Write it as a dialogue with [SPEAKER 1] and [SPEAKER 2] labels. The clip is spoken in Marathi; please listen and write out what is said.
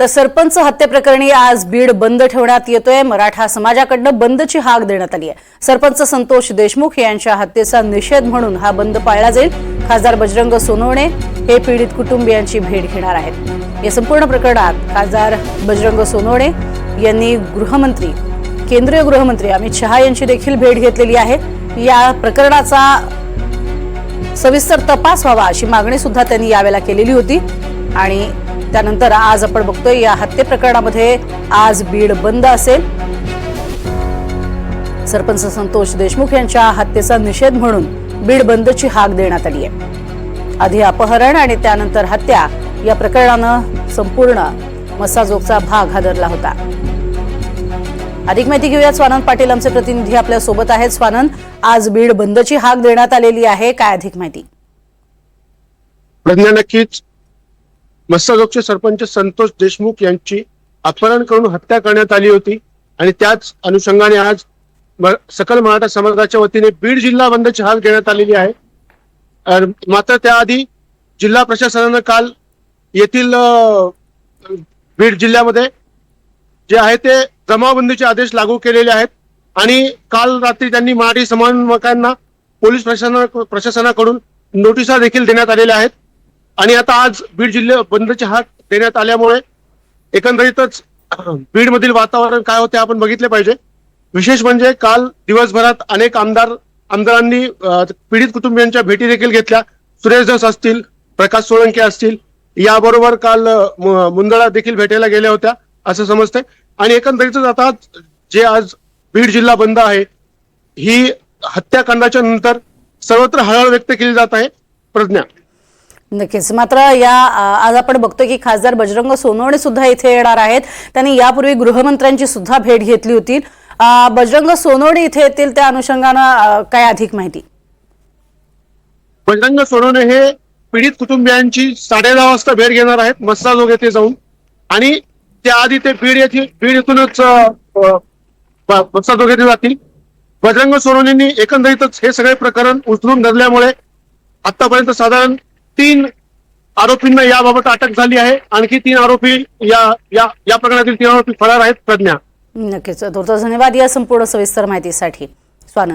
[SPEAKER 1] तर सरपंच हत्येप्रकरणी आज बीड बंद ठेवण्यात येतोय. मराठा समाजाकडनं बंदची हाक देण्यात आली आहे सरपंच संतोष देशमुख यांच्या हत्येचा निषेध म्हणून हा बंद पाळला जाईल. खासदार बजरंग सोनवणे हे पीडित कुटुंबियांची भेट घेणार आहेत. या संपूर्ण प्रकरणात खासदार बजरंग सोनवणे यांनी गृहमंत्री केंद्रीय गृहमंत्री अमित शहा यांची देखील भेट घेतलेली आहे. या प्रकरणाचा सविस्तर तपास व्हावा अशी मागणी सुद्धा त्यांनी यावेळेला केलेली होती. आणि त्यानंतर आज आपण बघतोय या हत्ये प्रकरणामध्ये आज बीड बंद असेल. सरपंच संतोष देशमुख यांच्या हत्येचा निषेध म्हणून बीड बंदची हाक देण्यात आली आहे. आधी अपहरण आणि त्यानंतर हत्या या प्रकरणानं संपूर्ण मसाजोगचा भाग हादरला होता. अधिक माहिती घेऊया स्वानंद पाटील आमचे प्रतिनिधी आपल्यासोबत आहेत. स्वानंद आज बीड बंदची हाक देण्यात आलेली आहे. काय अधिक माहिती?
[SPEAKER 2] प्रज्ञा नक्कीच. मस्साजोगचे सरपंच संतोष देशमुख यांची अपहरण करून हत्या करण्यात आली होती. आणि त्याच अनुषंगाने आज सकल मराठा समाजाच्या वतीने बीड जिल्हा बंदची हाल घेण्यात आलेली आहे. मात्र त्याआधी जिल्हा प्रशासनानं काल येथील बीड जिल्ह्यामध्ये जे आहे ते जमावबंदीचे आदेश लागू केलेले आहेत. आणि काल रात्री त्यांनी मराठी समन्वयकांना पोलीस प्रशासना प्रशासनाकडून नोटिसा देखील देण्यात आलेल्या आहेत. आणि आता आज बीड जिल्हा बंदचे हात देण्यात आल्यामुळे एकंदरीतच बीडमधील वातावरण काय होते आपण बघितले पाहिजे. विशेष म्हणजे काल दिवसभरात अनेक आमदार आमदारांनी पीडित कुटुंबियांच्या भेटी देखील घेतल्या. सुरेश धस असतील प्रकाश सोळंके असतील याबरोबर काल मुंदळा देखील भेटायला गेल्या होत्या असं समजतंय. आणि एकंदरीतच आता जे आज बीड जिल्हा बंद आहे ही हत्याकांडाच्या नंतर सर्वत्र हळहळ व्यक्त केली जात आहे. प्रज्ञा.
[SPEAKER 1] नक्कीच. मात्र या आज आपण बघतोय की खासदार बजरंग सोनवणे सुद्धा इथे येणार आहेत. त्यांनी यापूर्वी गृहमंत्र्यांची सुद्धा भेट घेतली होती. बजरंग सोनवणे इथे येतील त्या अनुषंगानं काय अधिक माहिती?
[SPEAKER 2] बजरंग सोनवणे हे पीडित कुटुंबियांची साडे दहा वाजता भेट घेणार आहेत. मस्साजोग येथे जाऊन. आणि त्याआधी ते बीड येथे बीड येथूनच अ, येथे जातील. बजरंग सोनवणेंनी एकंदरीतच हे सगळे प्रकरण उचलून धरल्यामुळे आतापर्यंत साधारण तीन आरोपींना याबाबत अटक झाली आहे. आणखी तीन आरोपी या या या प्रकरणातील तीन आरोपी फरार आहेत प्रज्ञा.
[SPEAKER 1] नक्कीच. धन्यवाद या संपूर्ण सविस्तर माहितीसाठी.